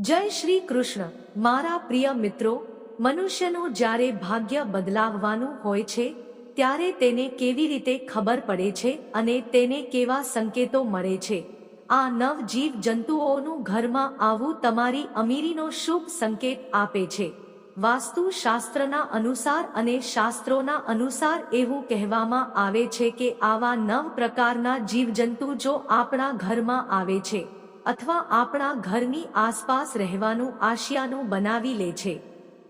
જય શ્રી કૃષ્ણ. મારા પ્રિય મિત્રો, મનુષ્યનું જ્યારે ભાગ્ય બદલાવવાનું હોય છે, ત્યારે તેને કેવી રીતે ખબર પડે છે અને તેને કેવા સંકેતો મળે છે? આ નવ જીવ જંતુઓનું ઘરમાં આવું તમારી અમીરીનો શુભ સંકેત આપે છે. વાસ્તુ શાસ્ત્રના અનુસાર અને શાસ્ત્રોના અનુસાર એવું કહેવામાં આવે છે કે આવા નવ પ્રકારના જીવજંતુ જો આપણા ઘરમાં આવે છે અથવા આપણા ઘરની આસપાસ રહેવાનું આશિયાનું બનાવી લે છે,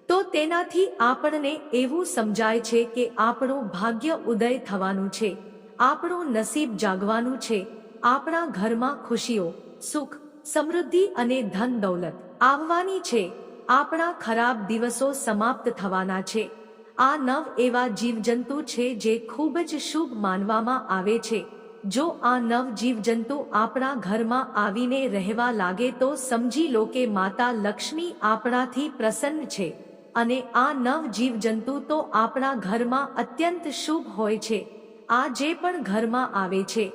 તો તેનાથી આપણને એવું સમજાય છે કે આપણું ભાગ્ય ઉદય થવાનું છે, આપણું નસીબ જાગવાનું છે, આપણા ઘરમાં ખુશીઓ, સુખ, સમૃદ્ધિ અને ધન દૌલત આવવાની છે, આપણા ખરાબ દિવસો સમાપ્ત થવાના છે. આ નવ એવા જીવજંતુ છે જે ખૂબ જ શુભ માનવામાં આવે છે. જો આ નવ જીવજંતુ આપણા ઘરમાં આવીને રહેવા લાગે તો સમજી લો કે માતા લક્ષ્મી આપણાથી પ્રસન્ન છે અને આ નવ જીવજંતુ તો આપણા ઘરમાં અત્યંત શુભ હોય છે. આ જે પણ ઘરમાં આવે છે,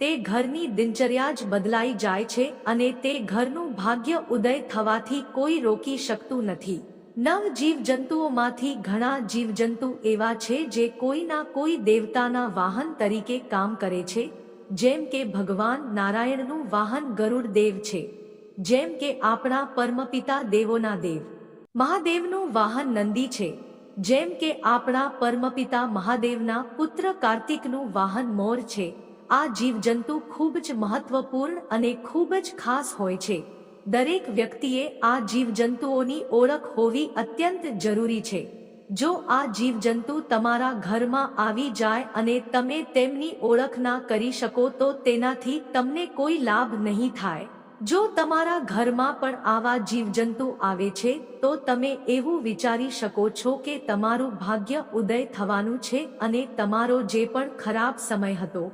તે ઘરની દિનચર્યા જ બદલાઈ જાય છે અને તે ઘરનું ભાગ્ય ઉદય થવાથી કોઈ રોકી શકતું નથી. નવ જીવજંતુઓમાંથી ઘણા જીવજંતુ એવા છે જે કોઈના કોઈ દેવતાના વાહન તરીકે કામ કરે છે, જેમ કે ભગવાન નારાયણનું વાહન ગરુડ દેવ છે, જેમ કે આપણા પરમપિતા દેવોના દેવ. મહાદેવનું વાહન નંદી છે, જેમ કે આપણા પરમપિતા મહાદેવના પુત્ર કાર્તિકનું વાહન મોર છે. આ જીવજંતુ ખૂબ જ મહત્વપૂર્ણ અને ખૂબ જ ખાસ હોય છે. દરેક વ્યક્તિએ આ જીવજંતુઓની ઓળખ હોવી અત્યંત જરૂરી છે. જો આ જીવજંતુ તમારા ઘરમાં આવી જાય અને તમે તેમની ઓળખ ના કરી શકો તો તેનાથી તમને કોઈ લાભ નહીં થાય. જો તમારા ઘરમાં પણ આવા જીવજંતુ આવે છે, તો તમે એવું વિચારી શકો છો કે તમારું ભાગ્ય ઉદય થવાનું છે અને તમારો જે પણ ખરાબ સમય હતો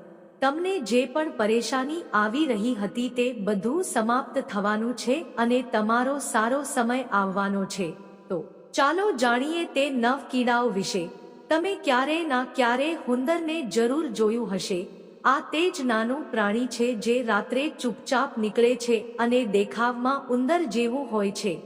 તમને જે પણ પરેશાની આવી રહી હતી તે બધું સમાપ્ત થવાનું છે અને તમારો સારો સમય આવવાનો છે. તો ચાલો જાણીએ તે નવ કીડાઓ વિશે. તમે ક્યારે ના ક્યારે હુંદરને જરૂર જોયું હશે? આ તે જ નાનું પ્રાણી છે જે રાત્રે ચૂપચાપ નીકળે છે અને દેખાવમાં ઉંદર જેવું હોય છે.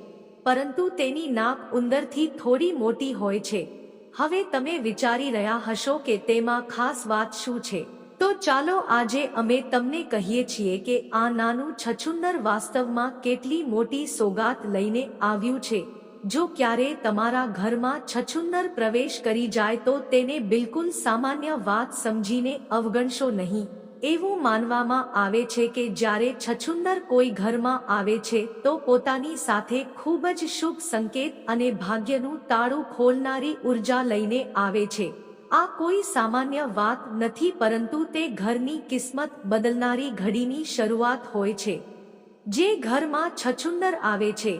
પરંતુ તેની નાક ઉંદરથી થોડી મોટી હોય છે. હવે તમે વિચારી રહ્યા હશો કે તેમાં ખાસ વાત શું છે? તો ચાલો આજે અમે તમને કહીએ છીએ કે આ નાનું છછુંદર વાસ્તવમાં કેટલી મોટી સોગાત લઈને આવ્યું છે. જો ક્યારે તમારા ઘરમાં છછુંદર પ્રવેશ કરી જાય તો તેને બિલકુલ સામાન્ય વાત સમજીને અવગણશો નહીં. એવું માનવામાં આવે છે કે જ્યારે છછુંદર કોઈ ઘરમાં આવે છે તો પોતાની સાથે ખૂબ જ શુભ સંકેત અને ભાગ્યનું તાળું ખોલનારી ઊર્જા લઈને આવે છે. આ કોઈ સામાન્ય વાત નથી પરંતુ તે ઘરની કિસ્મત બદલનારી ઘડીની શરૂઆત હોય છે. જે ઘરમાં છછુંદર આવે છે,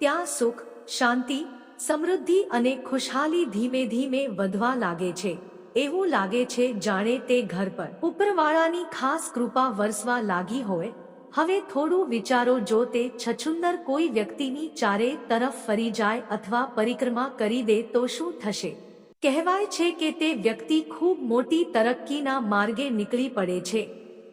ત્યાં સુખ, શાંતિ, સમૃદ્ધિ અને ખુશહાલી ધીમે ધીમે વધવા લાગે છે. એવું લાગે છે જાણે તે ઘર પર ઉપરવાળાની ખાસ કૃપા વરસવા લાગી હોય. હવે થોડું વિચારો જો તે છછુંદર કોઈ વ્યક્તિની ચારે તરફ ફરી જાય અથવા પરિક્રમા કરી દે તો શું થશે? કહેવાય છે કે તે વ્યક્તિ ખૂબ મોટી તરક્કીના માર્ગે નીકળી પડે છે.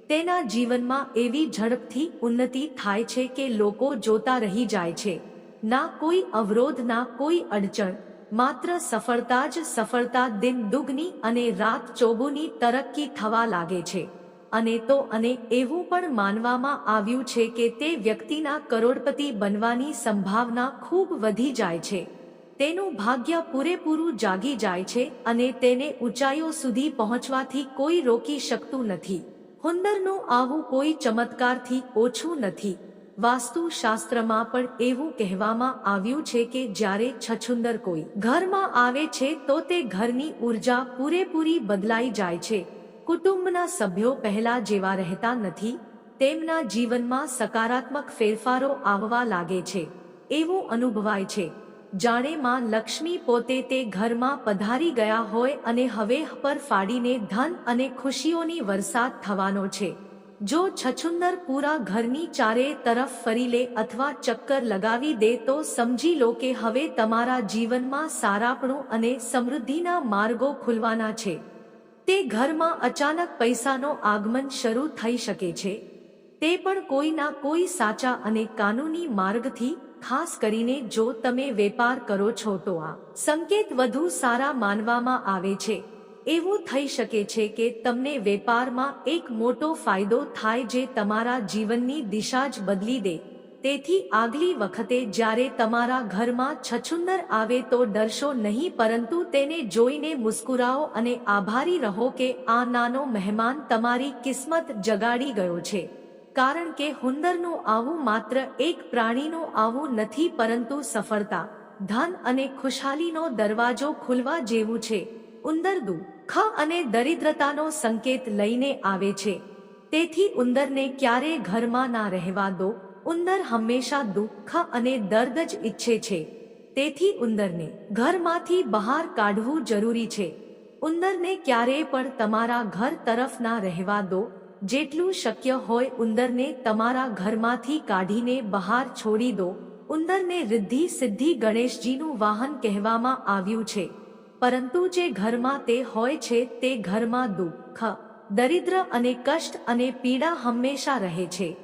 તેના જીવનમાં એવી ઝડપથી ઉન્નતિ થાય છે કે લોકો જોતા રહી જાય છે. ના કોઈ અવરોધ, ના કોઈ અડચણ, માત્ર સફળતા જ સફળતા દિન દુગની અને રાત ચોગુની તરક્કી થવા લાગે છે. અને તો અને એવું પણ માનવામાં આવ્યું છે કે તે વ્યક્તિના કરોડપતિ બનવાની સંભાવના ખૂબ વધી જાય છે. તેનું ભાગ્ય પૂરેપૂરું જાગી જાય છે અને તેને ઊંચાઈઓ સુધી પહોંચવાથી કોઈ રોકી શકતું નથી. હુંદરનું આવું કોઈ ચમત્કારથી ઓછું નથી. વાસ્તુશાસ્ત્રમાં પણ એવું કહેવામાં આવ્યું છે કે જ્યારે છછુંદર કોઈ ઘરમાં આવે છે તો તે ઘરની ઊર્જા પૂરેપૂરી બદલાઈ જાય છે. કુટુંબના સભ્યો પહેલા જેવા રહેતા નથી, તેમના જીવનમાં સકારાત્મક ફેરફારો આવવા લાગે છે. એવું અનુભવાય છે. જાણે માં લક્ષ્મી પોતે તે ઘરમાં પધારી ગયા હોય અને હવે પર ફાડીને ધન અને ખુશીઓની વરસાદ થવાનો છે. જો છછુંદર પૂરા ઘરની ચારે તરફ ફરી લે અથવા ચક્કર લગાવી દે તો સમજી લો કે હવે તમારા જીવનમાં સારાપણું અને સમૃદ્ધિના માર્ગો ખુલવાના છે. તે ઘરમાં અચાનક પૈસાનો આગમન શરૂ થઈ શકે છે. તે પણ કોઈના કોઈ સાચા અને કાનૂની માર્ગથી, ખાસ કરીને જો તમે વેપાર કરો છો તો આ સંકેત વધુ સારા માનવામાં આવે છે. એવું થઈ શકે છે કે તમને વેપારમાં એક મોટો ફાયદો થાય જે તમારા જીવનની દિશા જ બદલી દે. તેથી આગલી વખતે જ્યારે તમારા ઘરમાં છછુંદર આવે તો ડરશો નહીં પરંતુ તેને જોઈને મુસ્કુરાઓ અને આભારી રહો કે આ નાનો મહેમાન તમારી કિસ્મત જગાડી ગયો છે. કારણ કે હુંદરનું આવું માત્ર એક પ્રાણીનું આવું નથી પરંતુ સફળતા, ધન અને ખુશહાલીનો દરવાજો ખુલવા જેવું છે. ઉંદર દુઃખ અને દરિદ્રતાનો સંકેત લઈને આવે છે. તેથી ઉંદરને ક્યારે ઘરમાં ના રહેવા દો. ઉંદર હંમેશા દુઃખ અને દર્દ જ ઈચ્છે છે. તેથી ઉંદરને ઘરમાંથી બહાર કાઢવું જરૂરી છે. ઉંદરને ક્યારેય પણ તમારા ઘર તરફ ના રહેવા દો. જેટલું શક્ય હોય ઉંદરને તમારા ઘરમાંથી કાઢીને બહાર છોડી દો. ઉંદરને રિદ્ધિ સિદ્ધિ ગણેશજીનું વાહન કહેવામાં આવ્યું છે. પરંતુ જે ઘરમાં તે હોય છે તે ઘરમાં દુઃખ, દરિદ્ર અને કષ્ટ અને પીડા હંમેશા રહે છે.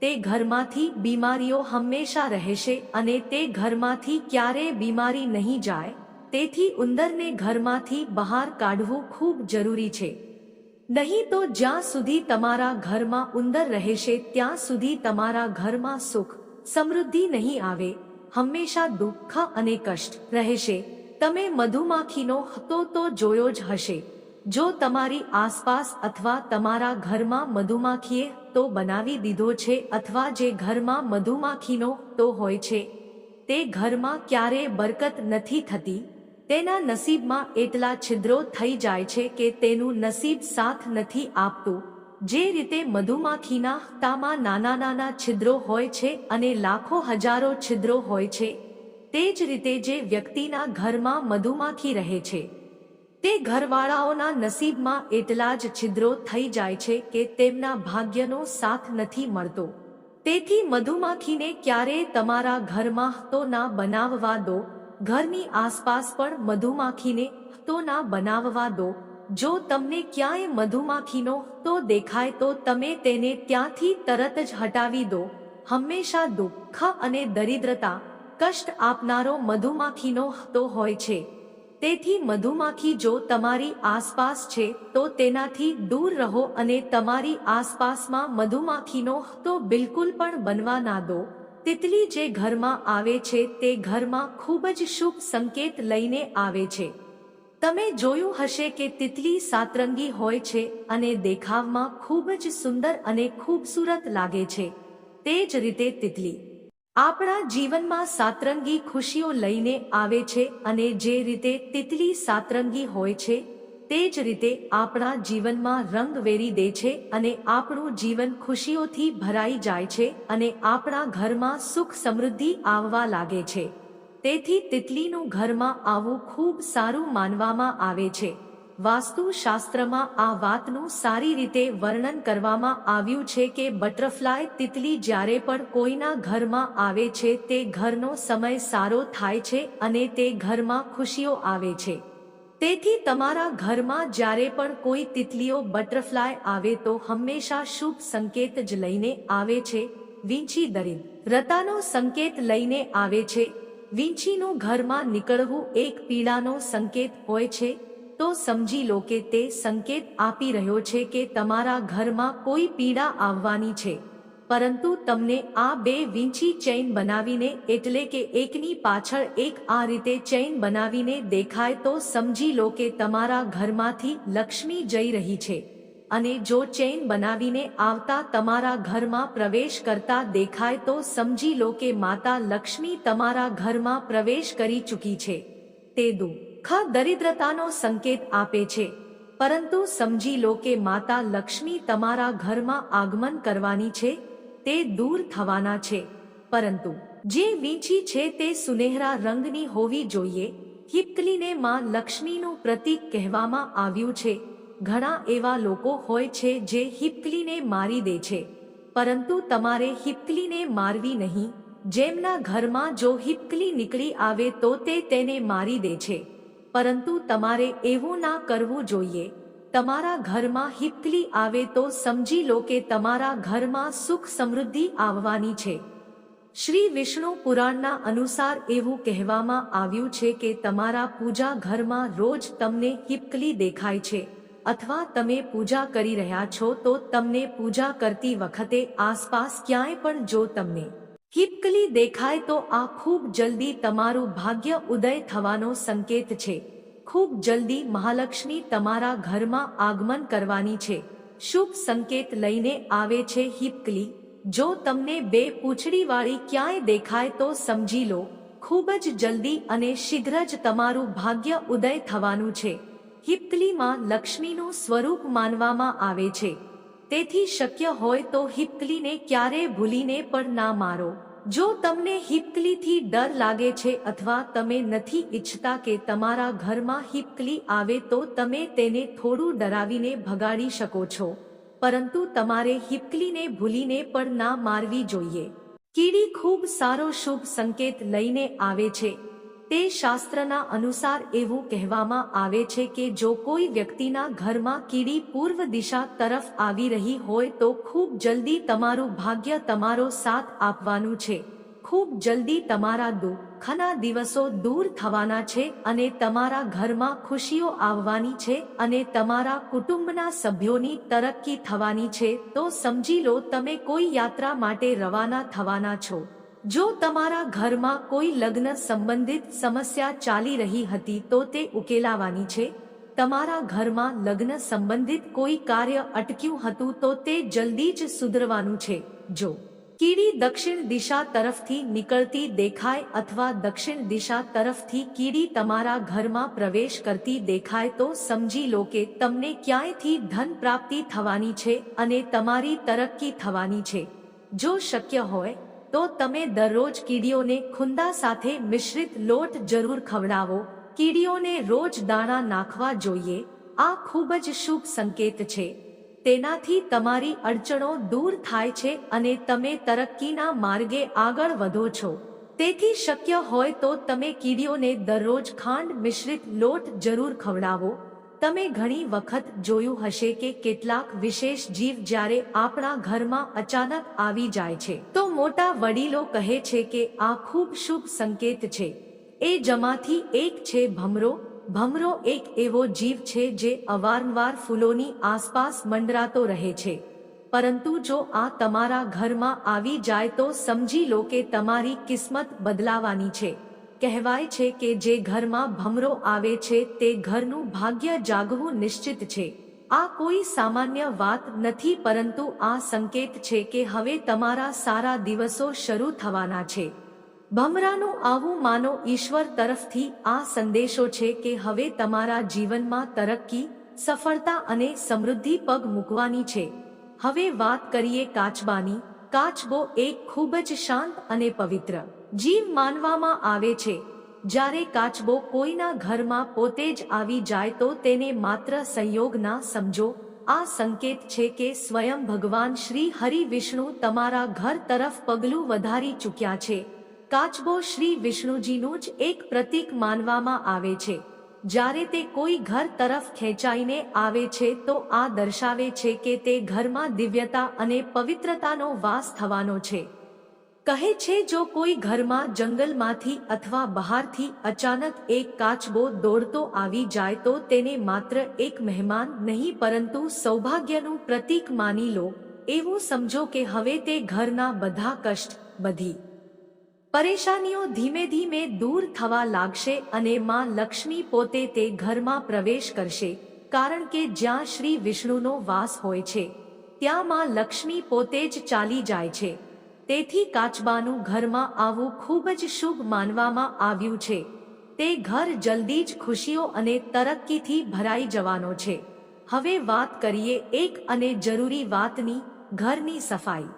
તે ઘરમાંથી બીમારીઓ હંમેશા રહેશે અને તે ઘરમાંથી ક્યારેય બીમારી નહીં જાય. તેથી ઉંદરને ઘરમાંથી બહાર કાઢવું ખૂબ જરૂરી છે. નહીં તો જ્યાં સુધી તમારા ઘરમાં ઉંદર રહેશે, ત્યાં સુધી તમારા ઘરમાં સુખ, સમૃદ્ધિ નહીં આવે, હંમેશા દુઃખ અને કષ્ટ રહેશે. તમે મધુમાખીનો હતો તો જોયો જ હશે. જો તમારી આસપાસ અથવા તમારા ઘરમાં મધુમાખીએ તો બનાવી દીધો છે અથવા જે ઘરમાં મધુમાખીનો તો હોય છે, તે ઘરમાં ક્યારેય બરકત નથી થતી. તેના નસીબમાં એટલા છિદ્રો થઈ જાય છે કે તેનું નસીબ સાથ નથી આપતું. જે રીતે મધુમાખીના તામાં નાના નાના છિદ્રો હોય છે અને લાખો હજારો છિદ્રો હોય છે, તે જ રીતે જે વ્યક્તિના ઘરમાં મધુમાખી રહે છે. તે ઘરવાળાઓના નસીબમાં એટલા જ છિદ્રો થઈ જાય છે કે તેમના ભાગ્યનો સાથ નથી મળતો. તેથી મધુમાખીને ક્યારેય તમારા ઘરમાં તો ના બનાવવા દો. ઘરની આસપાસ પણ મધુમાખીને તો ના બનાવવા દો. જો તમને ક્યાંય મધુમાખીનો તો દેખાય તો તમે તેને ત્યાંથી તરત જ હટાવી દો. હંમેશા દુઃખ અને દરિદ્રતા, કષ્ટ આપનારો મધુમાખીનો તો હોય છે. તેથી મધુમાખી જો તમારી આસપાસ છે તો તેનાથી દૂર રહો અને તમારી આસપાસમાં મધુમાખીનો તો બિલકુલ પણ બનવા ના દો. તિતલી જે ઘરમાં આવે છે તે ઘરમાં ખૂબ જ શુભ સંકેત લઈને આવે છે. તમે જોયું હશે કે તિતલી સાતરંગી હોય છે અને દેખાવમાં ખૂબ જ સુંદર અને ખૂબસૂરત લાગે છે. તે જ રીતે તિતલી. આપણા જીવનમાં સાતરંગી ખુશીઓ લઈને આવે છે અને જે રીતે તિતલી સાતરંગી હોય છે તે જ રીતે આપણા જીવનમાં રંગ વેરી દે છે અને આપણું જીવન ખુશીઓથી ભરાઈ જાય છે અને આપણા ઘરમાં સુખ સમૃદ્ધિ આવવા લાગે છે. તેથી તિતલીનું ઘરમાં આવવું ખૂબ સારું માનવામાં આવે છે. વાસ્તુશાસ્ત્રમાં આ વાતનું સારી રીતે વર્ણન કરવામાં આવ્યું છે કે બટરફ્લાય તિતલી જ્યારે પણ કોઈના ઘરમાં આવે છે તે ઘરનો સમય સારો થાય છે અને તે ઘરમાં ખુશીઓ આવે છે. તેથી તમારા ઘરમાં જ્યારે પણ કોઈ તિતલીઓ બટરફ્લાય આવે તો હંમેશા શુભ સંકેત જ લઈને આવે છે, વીંછી દરિદ રતાનો સંકેત લઈને આવે છે. વીંછીનું ઘરમાં નીકળવું એક પીડાનો સંકેત હોય છે. તો સમજી લો કે તે સંકેત આપી રહ્યો છે કે તમારા ઘરમાં કોઈ પીડા આવવાની છે. પરંતુ તમને આ બે વીંછી ચેઇન બનાવીને એટલે કે એકની પાછળ એક આ રીતે ચેઇન બનાવીને દેખાય તો સમજી લો કે તમારા ઘરમાંથી લક્ષ્મી જઈ રહી છે. અને જો ચેઇન બનાવીને આવતા તમારા ઘરમાં પ્રવેશ કરતા દેખાય તો સમજી લો કે માતા લક્ષ્મી તમારા ઘરમાં પ્રવેશ કરી ચૂકી છે. તે દુઃખ દરિદ્રતાનો સંકેત આપે છે. પરંતુ સમજી લો કે માતા લક્ષ્મી તમારા ઘરમાં આગમન કરવાની છે તે દૂર થવાના છે. પરંતુ જે વીંછી છે તે સુનેહરા રંગની હોવી જોઈએ. હિપકલીને માં લક્ષ્મીનું પ્રતીક કહેવામાં આવ્યું છે. ઘણા એવા લોકો હોય છે જે હિપકલીને મારી દે છે. પરંતુ તમારે હિપકલીને મારવી નહીં. જેમના ઘરમાં જો હિપકલી નીકળી આવે તો તે તેને મારી દે છે. પરંતુ તમારે એવું ના કરવું જોઈએ. તમારા ઘરમાં હિપકલી આવે તો સમજી લો કે તમારા ઘરમાં સુખ સમૃદ્ધિ આવવાની છે. શ્રી વિષ્ણુ પુરાણના અનુસાર એવું કહેવામાં આવ્યું છે કે તમારા પૂજા ઘરમાં રોજ તમને હિપકલી દેખાય છે. અથવા તમે પૂજા કરી રહ્યા છો તો તમને પૂજા કરતી વખતે આસપાસ ક્યાંય પણ જો તમને હિપકલી દેખાય તો આ ખૂબ જલ્દી તમારું ભાગ્ય ઉદય થવાનો સંકેત છે. ખૂબ જલ્દી મહાલક્ષ્મી તમારા ઘરમાં આગમન કરવાની છે. શુભ સંકેત લઈને આવે છે હિપકલી. જો તમને બે પૂંછડીવાળી ક્યાંય દેખાય તો સમજી લો. ખૂબ જ જલ્દી અને શીઘ્ર જ તમારું ભાગ્ય ઉદય થવાનું છે. હિપકલીમાં લક્ષ્મીનું સ્વરૂપ માનવામાં આવે છે. તેથી શક્ય હોય તો હિપકલીને ક્યારે ભૂલીને પણ ના મારો. જો તમને હિપકલીથી ડર લાગે છે અથવા તમે નથી ઈચ્છતા કે તમારા ઘરમાં હિપકલી આવે તો તમે તેને થોડું ડરાવીને ભગાડી શકો છો. પરંતુ તમારે હિપકલીને ભૂલીને પણ ના મારવી જોઈએ. કીડી ખૂબ સારો શુભ સંકેત લઈને આવે છે. તે શાસ્ત્રના અનુસાર એવું કહેવામાં આવે છે કે જો કોઈ વ્યક્તિના ઘરમાં કીડી પૂર્વ દિશા તરફ આવી રહી હોય તો ખૂબ જલ્દી તમારું ભાગ્ય તમારો સાથ આપવાનું છે. ખૂબ જલ્દી તમારા દુઃખના દિવસો દૂર થવાના છે અને તમારા ઘરમાં ખુશીઓ આવવાની છે અને તમારા કુટુંબના સભ્યોની તરક્કી થવાની છે. તો સમજી લો, તમે કોઈ યાત્રા માટે રવાના થવાના છો. જો તમારા ઘરમાં કોઈ લગ્ન સંબંધિત સમસ્યા ચાલી રહી હતી તો તે ઉકેલાવાની છે. તમારા ઘરમાં લગ્ન સંબંધિત કોઈ કાર્ય અટક્યું હતું તો તે જલ્દી જ સુધરવાનું છે. જો કીડી દક્ષિણ દિશા તરફથી નીકળતી દેખાય અથવા દક્ષિણ દિશા તરફથી કીડી તમારા ઘરમાં પ્રવેશ કરતી દેખાય તો સમજી લો કે તમને ક્યાંયથી ધન પ્રાપ્તિ થવાની છે અને તમારી તરક્કી થવાની છે. જો શક્ય હોય તો તમે દરરોજ કીડીઓને ખુંદા સાથે મિશ્રિત લોટ જરૂર ખવડાવો. કીડીઓને રોજ દાણા નાખવા જોઈએ. આ ખૂબ જ શુભ સંકેત છે. તેનાથી તમારી અડચણો દૂર થાય છે અને તમે તરક્કીના માર્ગે આગળ વધો છો. તેથી શક્ય હોય તો તમે કીડીઓને દરરોજ ખાંડ મિશ્રિત લોટ જરૂર ખવડાવો. તમે ઘણી વખત જોયું હશે કે કેટલાક વિશેષ જીવ જ્યારે આપણા ઘરમાં અચાનક આવી જાય છે, તો મોટા વડીલો કહે છે કે આ ખૂબ શુભ સંકેત છે. એ જમાથી એક છે ભમરો. ભમરો એક એવો જીવ છે જે અવારનવાર ફૂલોની આસપાસ મંડરાતો રહે છે. પરંતુ જો આ તમારા ઘરમાં આવી જાય તો સમજી લો કે તમારી કિસ્મત બદલાવાની છે. કહેવાય છે કે જે ઘરમાં ભમરો આવે છે તે ઘરનું ભાગ્ય જાગવું નિશ્ચિત છે. આ કોઈ સામાન્ય વાત નથી પરંતુ આ સંકેત છે કે હવે તમારા સારા દિવસો શરૂ થવાના છે. ભમરાનું આવું માનો ઈશ્વર તરફથી આ સંદેશો છે કે હવે તમારા જીવનમાં તરક્કી, સફળતા અને સમૃદ્ધિ પગ મૂકવાની છે. હવે વાત કરીએ કાચબાની. કાચબો એક ખૂબ જ શાંત અને પવિત્ર જીવ માનવામાં આવે છે. જ્યારે કાચબો કોઈના ઘરમાં પોતે જ આવી જાય તો તેને માત્ર સંયોગ ના સમજો. આ સંકેત છે કે સ્વયં ભગવાન શ્રી હરિ વિષ્ણુ તમારા ઘર તરફ પગલું વધારી ચૂક્યા છે. કાચબો શ્રી વિષ્ણુજીનું જ એક પ્રતીક માનવામાં આવે છે. જ્યારે તે કોઈ ઘર તરફ ખેંચાઈને આવે છે તો આ દર્શાવે છે કે તે ઘરમાં દિવ્યતા અને પવિત્રતાનો વાસ થવાનો છે. કહે છે, જો કોઈ ઘરમાં જંગલમાંથી અથવા બહારથી અચાનક એક કાચબો દોડતો આવી જાય તો તેને માત્ર એક મહેમાન નહીં, પરંતુ સૌભાગ્યનું પ્રતીક માની લો. એવું સમજો કે હવે તે ઘરના બધા કષ્ટ, બધી પરેશાનીઓ ધીમે ધીમે દૂર થવા લાગશે અને માં લક્ષ્મી પોતે તે ઘરમાં પ્રવેશ કરશે, કારણ કે જ્યાં શ્રી વિષ્ણુનો વાસ હોય છે, ત્યાં માં લક્ષ્મી પોતે જ ચાલી જાય છે. તેથી કાચબાનું ઘરમાં આવવું ખૂબ જ શુભ માનવામાં આવ્યું છે. તે ઘર જલ્દી જ ખુશીઓ અને તરક્કીથી ભરાઈ જવાનો છે. હવે વાત કરીએ એક અને જરૂરી વાતની, ઘરની સફાઈ.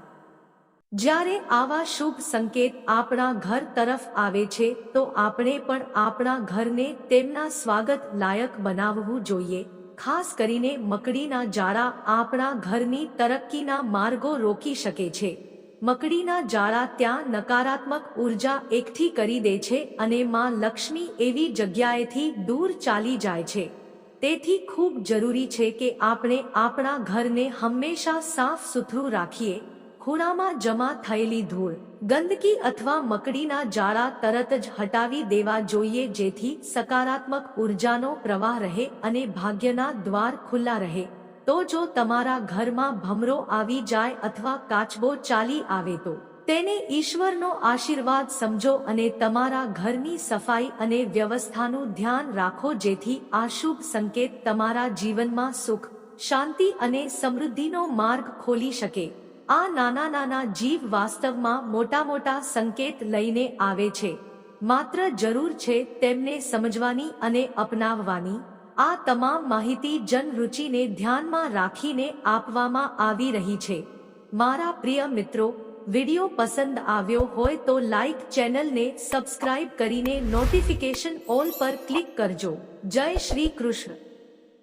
જ્યારે આવા શુભ સંકેત આપણા ઘર તરફ આવે છે, તો આપણે પણ આપણા ઘરને તેમના સ્વાગત લાયક બનાવવું જોઈએ. ખાસ કરીને મકડીના જાળા આપણા ઘરની તરક્કીના માર્ગો રોકી શકે છે. મકડીના જાળા ત્યાં નકારાત્મક ઊર્જા એકઠી કરી દે છે અને માં લક્ષ્મી એવી જગ્યાએથી દૂર ચાલી જાય છે. તેથી ખૂબ જરૂરી છે કે આપણે આપણા ઘરને હંમેશા સાફ સુથરું રાખીએ. ખૂણામાં જમા થયેલી ધૂળ, ગંદકી અથવા મકડીના જાળા તરત જ હટાવી દેવા જોઈએ જેથી સકારાત્મક ઉર્જાનો પ્રવાહ રહે અને ભાગ્યના દ્વાર ખુલ્લા રહે. તો જો તમારા ઘરમાં ભમરો આવી જાય અથવા કાચબો ચાલી આવે તો, તેને ઈશ્વરનો આશીર્વાદ સમજો અને તમારા ઘરની સફાઈ અને વ્યવસ્થાનું ધ્યાન રાખો જેથી આ શુભ સંકેત તમારા જીવનમાં સુખ, શાંતિ અને સમૃદ્ધિનો માર્ગ ખોલી શકે. આ નાના નાના જીવ વાસ્તવમાં મોટા મોટા સંકેત લઈને આવે છે. માત્ર જરૂર છે તેમને સમજવાની અને અપનાવવાની. આ તમામ માહિતી જનરુચિને ધ્યાનમાં રાખીને આપવામાં આવી રહી છે. મારા પ્રિય મિત્રો, વિડિયો પસંદ આવ્યો હોય તો લાઈક ચેનલને સબસ્ક્રાઇબ કરીને નોટિફિકેશન ઓલ પર ક્લિક કરજો. જય શ્રી કૃષ્ણ.